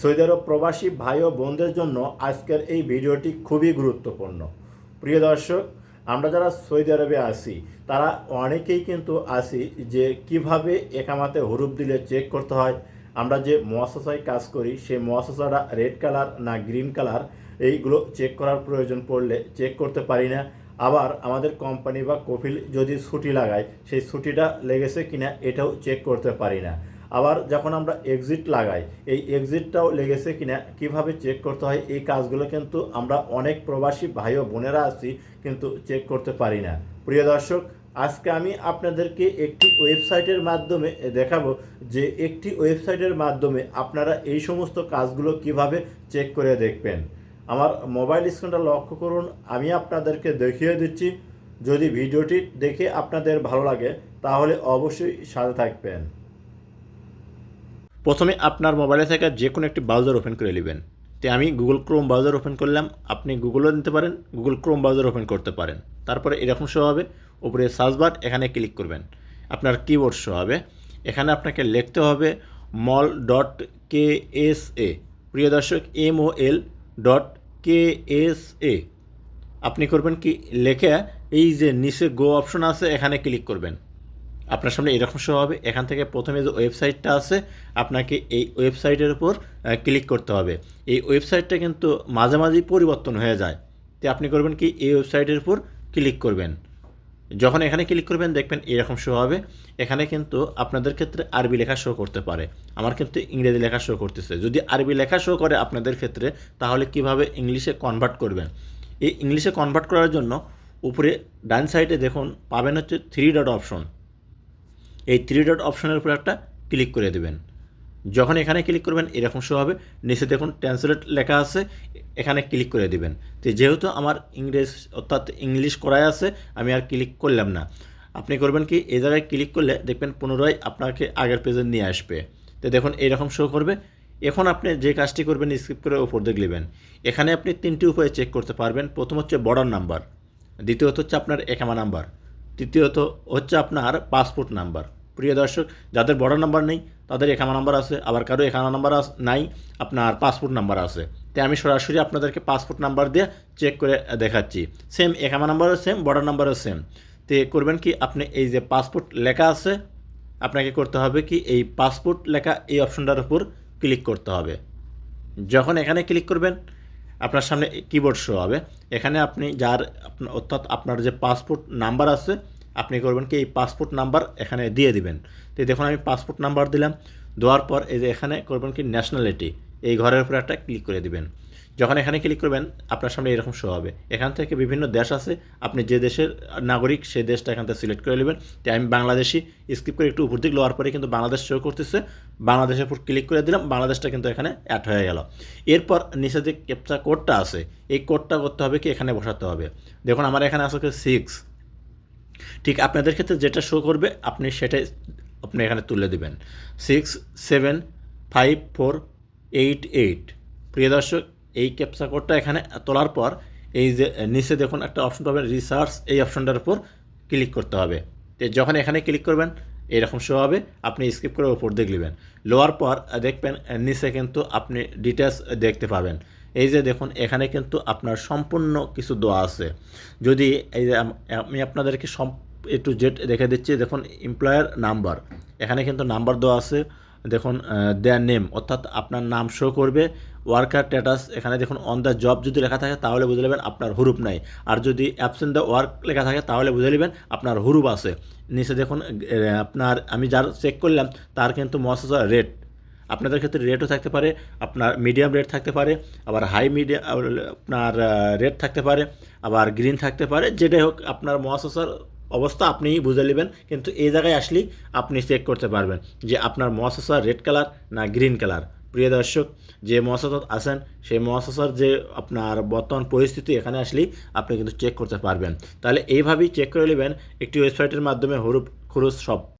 Saudi আরব প্রবাসী ভাই ও বোনদের জন্য আজকের এই ভিডিওটি খুবই গুরুত্বপূর্ণ। প্রিয় দর্শক, আমরা যারা সৌদি আরবে আসি তারা অনেকেই কিন্তু আসি যে কীভাবে একামাতে হরুপ দিলে চেক করতে হয়। আমরা যে মহাশাসায় কাজ করি, সেই মহাশাসাটা রেড কালার না গ্রিন কালার এইগুলো চেক করার প্রয়োজন পড়লে চেক করতে পারি না। আবার আমাদের কোম্পানি বা কফিল যদি ছুটি লাগায়, সেই ছুটিটা লেগেছে কিনা এটাও চেক করতে পারি না। আবার যখন আমরা এক্সিট লাগাই, এই এক্সিটটাও লেগেছে কিনা, কীভাবে চেক করতে হয়, এই কাজগুলো কিন্তু আমরা অনেক প্রবাসী ভাই ও বোনেরা আছি, কিন্তু চেক করতে পারি না। প্রিয় দর্শক, আজকে আমি আপনাদেরকে একটি ওয়েবসাইটের মাধ্যমে দেখাবো যে একটি ওয়েবসাইটের মাধ্যমে আপনারা এই সমস্ত কাজগুলো কীভাবে চেক করে দেখবেন। আমার মোবাইল স্ক্রিনটা লক্ষ্য করুন, আমি আপনাদেরকে দেখিয়ে দিচ্ছি। যদি ভিডিওটি দেখে আপনাদের ভালো লাগে, তাহলে অবশ্যই সাথে থাকবেন। প্রথমে আপনার মোবাইলে থাকা যে কোনো একটি ব্রাউজার ওপেন করে নেবেন। তো আমি গুগল ক্রোম ব্রাউজার ওপেন করলাম। আপনি গুগলও নিতে পারেন গুগল ক্রোম ব্রাউজার ওপেন করতে পারেন। তারপরে এরকম শো হবে। উপরে সার্চ বার এখানে ক্লিক করবেন। আপনার কিবোর্ড শো হবে। এখানে আপনাকে লিখতে হবে মল ডট কে এস এ প্রিয় দর্শক M O L dot K S A আপনি করবেন কি? লেখে এই যে নিচে গো অপশন আছে, এখানে ক্লিক করবেন। আপনার সামনে এরকম শো হবে। এখান থেকে প্রথমে যে ওয়েবসাইটটা আছে, আপনাকে এই ওয়েবসাইটের উপর ক্লিক করতে হবে। এই ওয়েবসাইটটা কিন্তু মাঝে মাঝেই পরিবর্তন হয়ে যায়। তো আপনি করবেন কি? এই ওয়েবসাইটের উপর ক্লিক করবেন। যখন এখানে ক্লিক করবেন, দেখবেন এরকম শো হবে। এখানে কিন্তু আপনাদের ক্ষেত্রে আরবি লেখা শো করতে পারে। আমার কিন্তু ইংরেজি লেখা শো করতেছে। যদি আরবি লেখা শো করে আপনাদের ক্ষেত্রে, তাহলে কীভাবে ইংলিশে কনভার্ট করবেন? এই ইংলিশে কনভার্ট করার জন্য, উপরে ডান সাইডে দেখুন, পাবেন হচ্ছে থ্রি ডট অপশন এই থ্রি ডট অপশনের উপর একটা ক্লিক করে দেবেন। যখন এখানে ক্লিক করবেন, এরকম শো হবে। নিচে দেখুন ট্রান্সলেট লেখা আছে, এখানে ক্লিক করে দিবেন। তো যেহেতু আমার ইংরেজ, অর্থাৎ ইংলিশ করাই আছে, আমি আর ক্লিক করলাম না। আপনি করবেন কি, এই জায়গায় ক্লিক করলে দেখবেন পুনরায় আপনাকে আগের পেজে নিয়ে আসবে। তো দেখুন এইরকম শো করবে। এখন আপনি যে কাজটি করবেন স্কিপ করে ওপর দিকে নেবেন। এখানে আপনি তিনটি উপায়ে চেক করতে পারবেন। প্রথম হচ্ছে বর্ডার নাম্বার দ্বিতীয়ত হচ্ছে আপনার একামা নাম্বার তৃতীয়ত হচ্ছে আপনার পাসপোর্ট নাম্বার প্রিয় দর্শক, যাদের বড় নাম্বার নেই, তাদের একামা নাম্বার আছে, আবার কারও একামা নাম্বার নাই, আপনার পাসপোর্ট নাম্বার আছে। তাই আমি সরাসরি আপনাদেরকে পাসপোর্ট নাম্বার দিয়ে চেক করে দেখাচ্ছি। সেম একামা নাম্বারও সেম বর্ডার নাম্বারও সেম তো করবেন কি, আপনি এই যে পাসপোর্ট লেখা আছে, আপনাকে করতে হবে কি, এই পাসপোর্ট লেখা এই অপশনটার উপর ক্লিক করতে হবে। যখন এখানে ক্লিক করবেন, আপনার সামনে কিবোর্ড শো হবে। এখানে আপনি যার, অর্থাৎ আপনার যে পাসপোর্ট নাম্বার আছে আপনি করবেন কি, এই পাসপোর্ট নাম্বার এখানে দিয়ে দিবেন। তো দেখুন, আমি পাসপোর্ট নাম্বার দিলাম, দেওয়ার পর এই যে এখানে করবেন কি ন্যাশনালিটি এই ঘরের উপরে একটা ক্লিক করে দিবেন। যখন এখানে ক্লিক করবেন, আপনার সামনে এরকম শো হবে। এখান থেকে বিভিন্ন দেশ আছে, আপনি যে দেশের নাগরিক, সেই দেশটা এখান থেকে সিলেক্ট করে নেবেন। তাই আমি বাংলাদেশি স্কিপ করে একটু উপর দিক লোয়ার পরে কিন্তু বাংলাদেশ শো করতেছে। বাংলাদেশের উপর ক্লিক করে দিলাম, বাংলাদেশটা কিন্তু এখানে অ্যাড হয়ে গেল। এরপর নিচে যে ক্যাপচা কোডটা আছে, এই কোডটা করতে হবে কি, এখানে বসাতে হবে। দেখুন, আমার এখানে আছে সিক্স ঠিক আপনাদের ক্ষেত্রে যেটা শো করবে, আপনি সেটাই আপনি এখানে তুলে দেবেন। Six seven five four eight eight প্রিয় দর্শক, এই ক্যাপসা কোডটা এখানে তোলার পর, এই যে নিচে দেখুন একটা অপশন পাবেন রিসার্চ এই অপশনটার উপর ক্লিক করতে হবে। তো যখন এখানে ক্লিক করবেন, এরকম শো হবে, আপনি স্কিপ করে ওপর দেখলিবেন লোয়ার পর দেখবেন নিচে কিন্তু আপনি ডিটেলস দেখতে পাবেন। এই যে দেখুন, এখানে কিন্তু আপনার সম্পূর্ণ কিছু দেওয়া আছে। যদি এই যে আমি আপনাদেরকে সম এ টু জেড রেখে দিচ্ছি, দেখুন এমপ্লয়ার নাম্বার এখানে কিন্তু নাম্বার দেওয়া আছে। দেখুন দেয়ার নেম অর্থাৎ আপনার নাম শো করবে। ওয়ার্কার স্ট্যাটাস এখানে দেখুন অন দ্য জব যদি লেখা থাকে, তাহলে বুঝে নেবেন আপনার হুরুপ নাই। আর যদি অ্যাবসেন্ট দ্য ওয়ার্ক লেখা থাকে, তাহলে বুঝে নেবেন আপনার হুরুপ আছে। নিচে দেখুন আপনার, আমি যার চেক করলাম, তার কিন্তু মহাসা রেট আপনাদের ক্ষেত্রে রেটও থাকতে পারে, আপনার মিডিয়াম রেট থাকতে পারে, আবার হাই মিডিয়াম আপনার রেট থাকতে পারে, আবার গ্রিন থাকতে পারে, যেটাই হোক আপনার মহাসাসার অবস্থা আপনি বুঝে নেবেন, কিন্তু এই জায়গায় আসলেই আপনি চেক করতে পারবেন যে আপনার মহাসাসা রেড কালার না গ্রিন কালার প্রিয় দর্শক, যে মহাসাসাত আছেন, সেই মহাসাসার যে আপনার বর্তমান পরিস্থিতি এখানে আসলেই আপনি কিন্তু চেক করতে পারবেন। তাহলে এইভাবেই চেক করে নেবেন একটি ওয়েবসাইটের মাধ্যমে হরুপ খরচ সব।